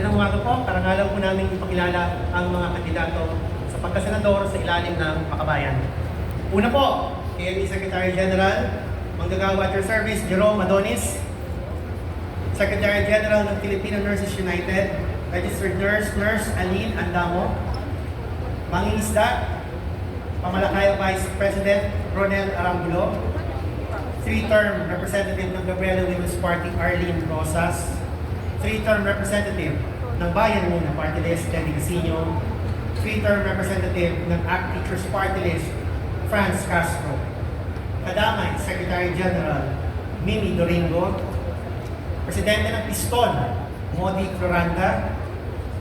umaga po, karangalan po namin ipakilala ang mga kandidato sa pagkasenador sa ilalim ng Makabayan. Una po, KMP Secretary General, Manggagawa at Your Service, Jerome Adonis. Secretary General ng Filipino Nurses United, Registered Nurse, Nurse Aline Andamo. Mangingisda, Pamalakaya Vice President Ronel Arambulo. Three-term representative ng Gabriela Women's Party, Arlene Rosas. Three-term representative ng Bayan Muna Party List, Teddy Casino. Three-term representative ng ACT Teachers Party List, Franz Castro. Kadamay, Secretary General, Mimi Doringo. Presidente ng Piston, Modi Floranda.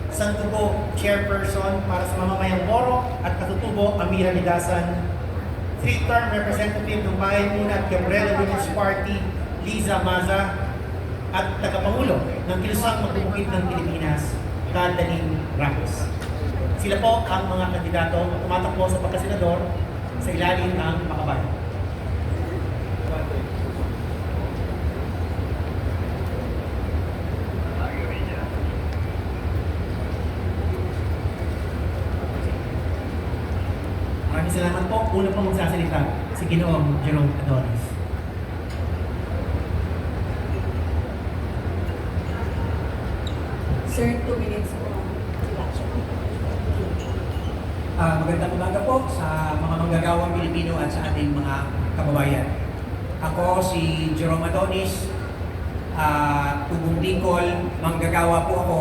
Santubo, Chairperson para sa Mamamayang Boro at Katutubo, Amira Lidasan. Three-term representative ng Bayan Muna at Gabriela Women's Party, Liza Maza. At tagapangulo ng Kilusang Magtubukid ng Pilipinas, Dadalin Ramos. Sila po ang mga kandidato na tumatakbo sa pagkasenador sa ilalim ng Makabayan. Maraming salamat po. Una pong magsasalita si Ginoong Jerome Adonis. Ah, magandang umaga po sa mga manggagawang Pilipino at sa ating mga kababayan. Ako si Jerome Adonis, ah, tubong Bicol, manggagawa po ako.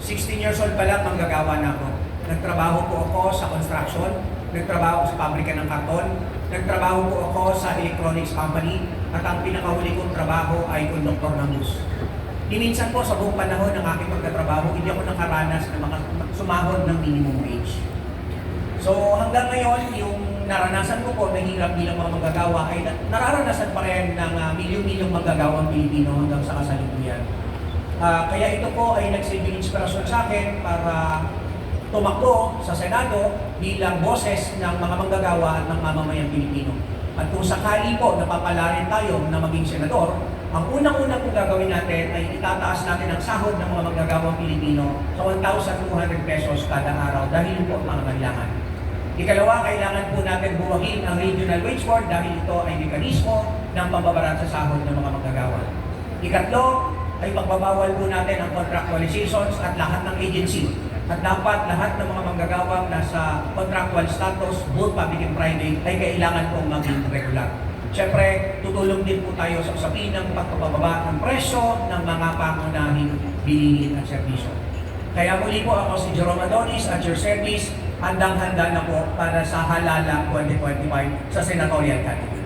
16 years old pa lang, manggagawa na ako. Nagtrabaho po ako sa construction, nagtrabaho sa pabrika ng karton, nagtrabaho po ako sa electronics company, at ang pinakahuli kong trabaho ay konduktor ng bus. Di minsan po sa buong panahon ng aking pagtatrabaho, hindi ako nakaranas na sumahod ng minimum wage. So hanggang ngayon, yung naranasan ko po na hirap bilang mga manggagawa ay na- nararanasan pa rin ng uh, milyong-milyong manggagawang Pilipino hanggang sa kasalukuyan. Ah, kaya ito po ay nagsilbing inspirasyon sa akin para tumakbo sa Senado bilang boses ng mga manggagawa at ng mamamayang Pilipino. At kung sakali po napapala rin tayo na maging senador, ang unang-unang kong gagawin natin ay itataas natin ang sahod ng mga manggagawang Pilipino sa 1,200 pesos kada araw dahil po ang mga kailangan. Ikalawa, kailangan po natin buwagin ang Regional Wage Board dahil ito ay mekanismo ng pambabarat sa sahod ng mga manggagawa. Ikatlo, ay pagbabawal po natin ang contractualizations at lahat ng agency. At dapat lahat ng mga manggagawang nasa contractual status, both public and private, ay kailangan pong maging regular. Siyempre, tutulong din po tayo sa usapin ng pagpapababa ng presyo ng mga pangunahing bilihin at serbisyo. Kaya muli po ako si Jerome Adonis at your service, handang-handa na po para sa Halala 2025 sa senatorial candidate.